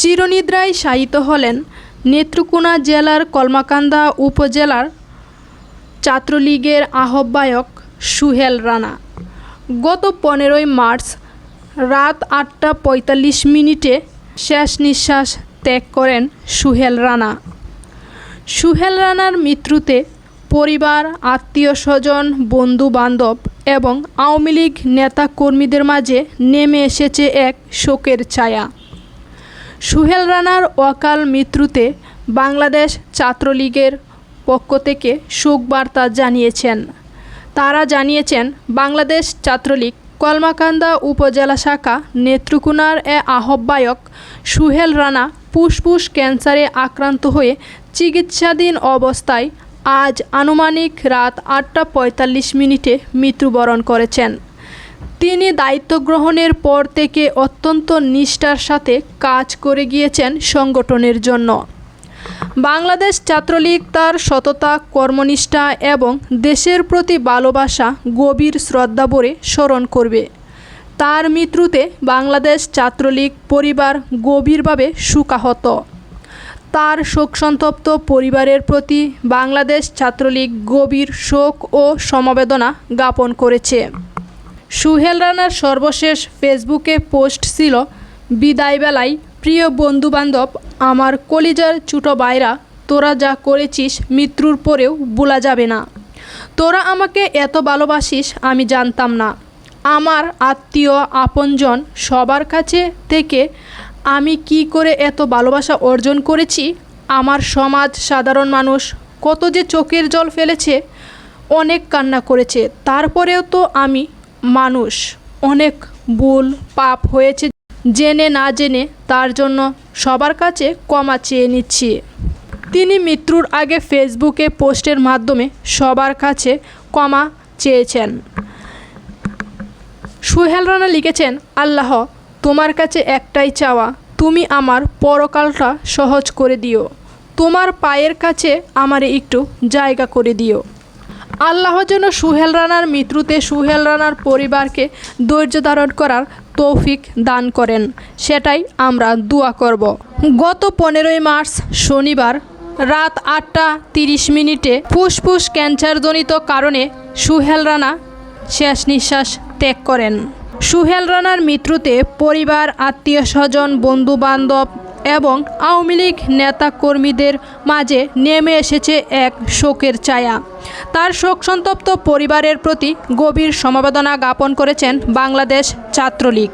চিরনিদ্রায় শায়িত হলেন নেত্রকোনা জেলার কলমাকান্দা উপজেলার ছাত্রলীগের আহ্বায়ক সুহেল রানা। গত পনেরোই মার্চ রাত আটটা পঁয়তাল্লিশ মিনিটে শেষ নিঃশ্বাস ত্যাগ করেন সুহেল রানা। সুহেল রানার মৃত্যুতে পরিবার আত্মীয় স্বজন বন্ধু বান্ধব এবং আওয়ামী লীগ নেতা কর্মীদের মাঝে নেমে এসেছে এক শোকের ছায়া। সুহেল রানার অকাল মৃত্যুতে বাংলাদেশ ছাত্রলীগের পক্ষ থেকে শোক বার্তা জানিয়েছেন। তারা জানিয়েছেন, বাংলাদেশ ছাত্রলীগ কলমাকান্দা উপজেলা শাখা নেত্রকোনার এ আহ্বায়ক সুহেল রানা ফুসফুস ক্যান্সারে আক্রান্ত হয়ে চিকিৎসাধীন অবস্থায় আজ আনুমানিক রাত আটটা পঁয়তাল্লিশ মিনিটে মৃত্যুবরণ করেছেন। তিনি দায়িত্ব গ্রহণের পর থেকে অত্যন্ত নিষ্ঠার সাথে কাজ করে গিয়েছেন সংগঠনের জন্য। বাংলাদেশ ছাত্রলীগ তার সততা, কর্মনিষ্ঠা এবং দেশের প্রতি ভালোবাসা, গভীর শ্রদ্ধাভরে স্মরণ করবে। তার মৃত্যুতে বাংলাদেশ ছাত্রলীগ পরিবার গভীরভাবে শোকাহত। তার শোকসন্তপ্ত পরিবারের প্রতি বাংলাদেশ ছাত্রলীগ গভীর শোক ও সমবেদনা জ্ঞাপন করেছে। সুহেল রানার সর্বশেষ ফেসবুকে পোস্ট ছিল, বিদায়বেলায়, প্রিয় বন্ধুবান্ধব, আমার কলিজার ছোটো ভাইরা, তোরা যা করেছিস মৃত্যুর পরেও ভোলা যাবে না। তোরা আমাকে এত ভালোবাসিস আমি জানতাম না। আমার আত্মীয়, আপনজন সবার কাছে থেকে আমি কি করে এত ভালোবাসা অর্জন করেছি? আমার সমাজ সাধারণ মানুষ কত যে চোখের জল ফেলেছে, অনেক কান্না করেছে। তারপরেও তো আমি মানুষ। অনেক ভুল পাপ হয়েছে। জেনে না জেনে তার জন্য সবার কাছে ক্ষমা চেয়ে নিচ্ছি। তিনি মৃত্যুর আগে ফেসবুকে পোস্টের মাধ্যমে সবার কাছে ক্ষমা চেয়েছেন। সুহেল রানা লিখেছেন, আল্লাহ, তোমার কাছে একটাই চাওয়া, তুমি আমার পরকালটা সহজ করে দিও। তোমার পায়ের কাছে আমারে একটু জায়গা করে দিও। আল্লাহ যেন সুহেল রানার মৃত্যুতে সুহেল রানার পরিবারকে ধৈর্য ধারণ করার তৌফিক দান করেন। সেটাই আমরা দোয়া করব। গত পনেরোই মার্চ শনিবার রাত আটটা তিরিশ মিনিটে ফুসফুস ক্যান্সারজনিত কারণে সুহেল রানা শেষ নিঃশ্বাস ত্যাগ করেন। সুহেল রানার মৃত্যুতে পরিবার, আত্মীয় স্বজন বন্ধু বান্ধব এবং আওয়ামী লীগ নেতা কর্মীদের মাঝে নেমে এসেছে এক শোকের ছায়া। তার শোকসন্তপ্ত পরিবারের প্রতি গভীর সমবেদনা জ্ঞাপন করেছেন বাংলাদেশ ছাত্রলীগ।